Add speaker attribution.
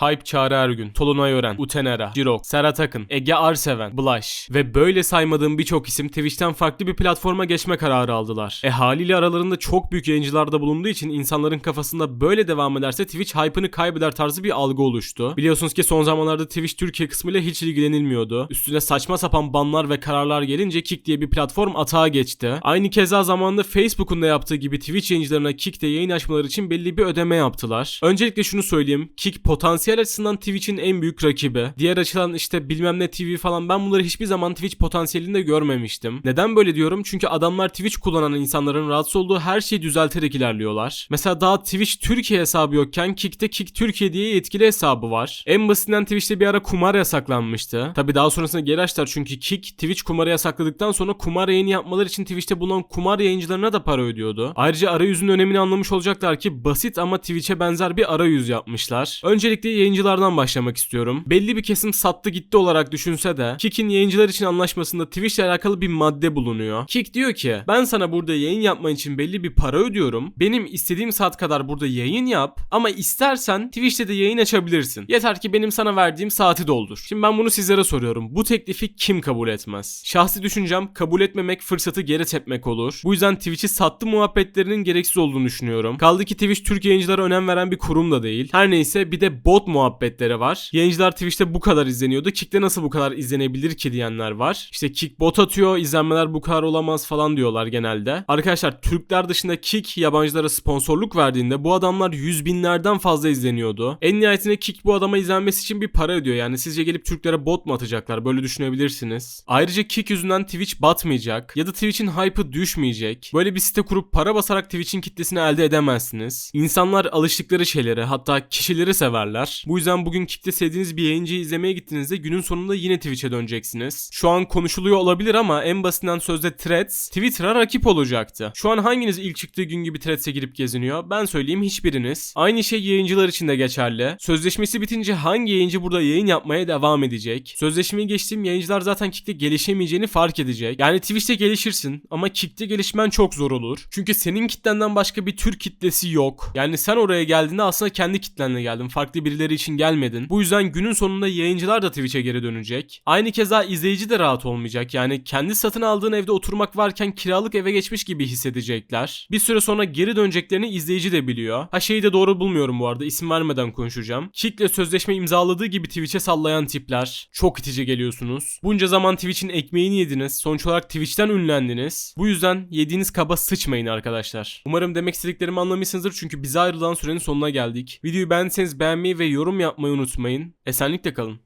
Speaker 1: Hype Çağrı Ergün, Tolunay Ören, Utenera, Jirok, Serhat Akın, Ege Arseven, Blush ve böyle saymadığım birçok isim Twitch'ten farklı bir platforma geçme kararı aldılar. E haliyle aralarında çok büyük yayıncılar da bulunduğu için insanların kafasında böyle devam ederse Twitch hype'ını kaybeder tarzı bir algı oluştu. Biliyorsunuz ki son zamanlarda Twitch Türkiye kısmıyla hiç ilgilenilmiyordu. Üstüne saçma sapan banlar ve kararlar gelince Kick diye bir platform atağa geçti. Aynı keza zamanında Facebook'un da yaptığı gibi Twitch yayıncılarına Kick'te yayın açmaları için belli bir ödeme yaptılar. Öncelikle şunu söyleyeyim. Kick potansiyel açısından Twitch'in en büyük rakibi. Diğer açılan işte bilmem ne TV falan ben bunları hiçbir zaman Twitch potansiyelinde görmemiştim. Neden böyle diyorum? Çünkü adamlar Twitch kullanan insanların rahatsız olduğu her şeyi düzelterek ilerliyorlar. Mesela daha Twitch Türkiye hesabı yokken Kick'te Kick Türkiye diye yetkili hesabı var. En basitinden Twitch'te bir ara kumar yasaklanmıştı. Tabi daha sonrasında geri açtılar çünkü Kick Twitch kumarı yasakladıktan sonra kumar yayını yapmaları için Twitch'te bulunan kumar yayıncılarına da para ödüyordu. Ayrıca arayüzün önemini anlamış olacaklar ki basit ama Twitch'e benzer bir arayüz yapmışlar. Öncelikle yayıncılardan başlamak istiyorum. Belli bir kesim sattı gitti olarak düşünse de Kick'in yayıncılar için anlaşmasında Twitch ile alakalı bir madde bulunuyor. Kick diyor ki ben sana burada yayın yapman için belli bir para ödüyorum. Benim istediğim saat kadar burada yayın yap ama istersen Twitch'te de yayın açabilirsin. Yeter ki benim sana verdiğim saati doldur. Şimdi ben bunu sizlere soruyorum. Bu teklifi kim kabul etmez? Şahsi düşüncem kabul etmemek fırsatı geri tepmek olur. Bu yüzden Twitch'i sattı muhabbetlerinin gereksiz olduğunu düşünüyorum. Kaldı ki Twitch Türk yayıncılara önem veren bir kurum da değil. Her neyse bir de bot muhabbetleri var. Yayıncılar Twitch'te bu kadar izleniyordu. Kick'te nasıl bu kadar izlenebilir ki diyenler var. İşte Kick bot atıyor, izlenmeler bu kadar olamaz falan diyorlar genelde. Arkadaşlar Türkler dışında Kick yabancılara sponsorluk verdiğinde bu adamlar yüz binlerden fazla izleniyordu. En nihayetinde Kick bu adama izlenmesi için bir para ödüyor. Yani sizce gelip Türklere bot mu atacaklar? Böyle düşünebilirsiniz. Ayrıca Kick yüzünden Twitch batmayacak ya da Twitch'in hype'ı düşmeyecek. Böyle bir site kurup para basarak Twitch'in kitlesini elde edemezsiniz. İnsanlar alıştıkları şeyleri hatta kişileri severler. Bu yüzden bugün Kick'te sevdiğiniz bir yayıncıyı izlemeye gittiğinizde günün sonunda yine Twitch'e döneceksiniz. Şu an konuşuluyor olabilir ama en basitinden sözde Threads Twitter'a rakip olacaktı. Şu an hanginiz ilk çıktığı gün gibi Threads'e girip geziniyor? Ben söyleyeyim hiçbiriniz. Aynı şey yayıncılar için de geçerli. Sözleşmesi bitince hangi yayıncı burada yayın yapmaya devam edecek? Sözleşmeyi geçtiğim yayıncılar zaten Kick'te gelişemeyeceğini fark edecek. Yani Twitch'te gelişirsin ama Kick'te gelişmen çok zor olur. Çünkü senin kitlenden başka bir Türk kitlesi yok. Yani sen oraya geldiğinde aslında kendi kitlenle geldin. Farklı birileri için gelmedin. Bu yüzden günün sonunda yayıncılar da Twitch'e geri dönecek. Aynı keza izleyici de rahat olmayacak. Yani kendi satın aldığın evde oturmak varken kiralık eve geçmiş gibi hissedecekler. Bir süre sonra geri döneceklerini izleyici de biliyor. Ha şeyi de doğru bulmuyorum bu arada. isim vermeden konuşacağım. Kick'le sözleşme imzaladığı gibi Twitch'e sallayan tipler. Çok itici geliyorsunuz. Bunca zaman Twitch'in ekmeğini yediniz. Sonuç olarak Twitch'ten ünlendiniz. Bu yüzden yediğiniz kaba sıçmayın arkadaşlar. Umarım demek istediklerimi anlamışsınızdır çünkü bize ayrılan sürenin sonuna geldik. Videoyu beğendiyseniz beğenmeyi ve yorum yapmayı unutmayın. Esenlikle kalın.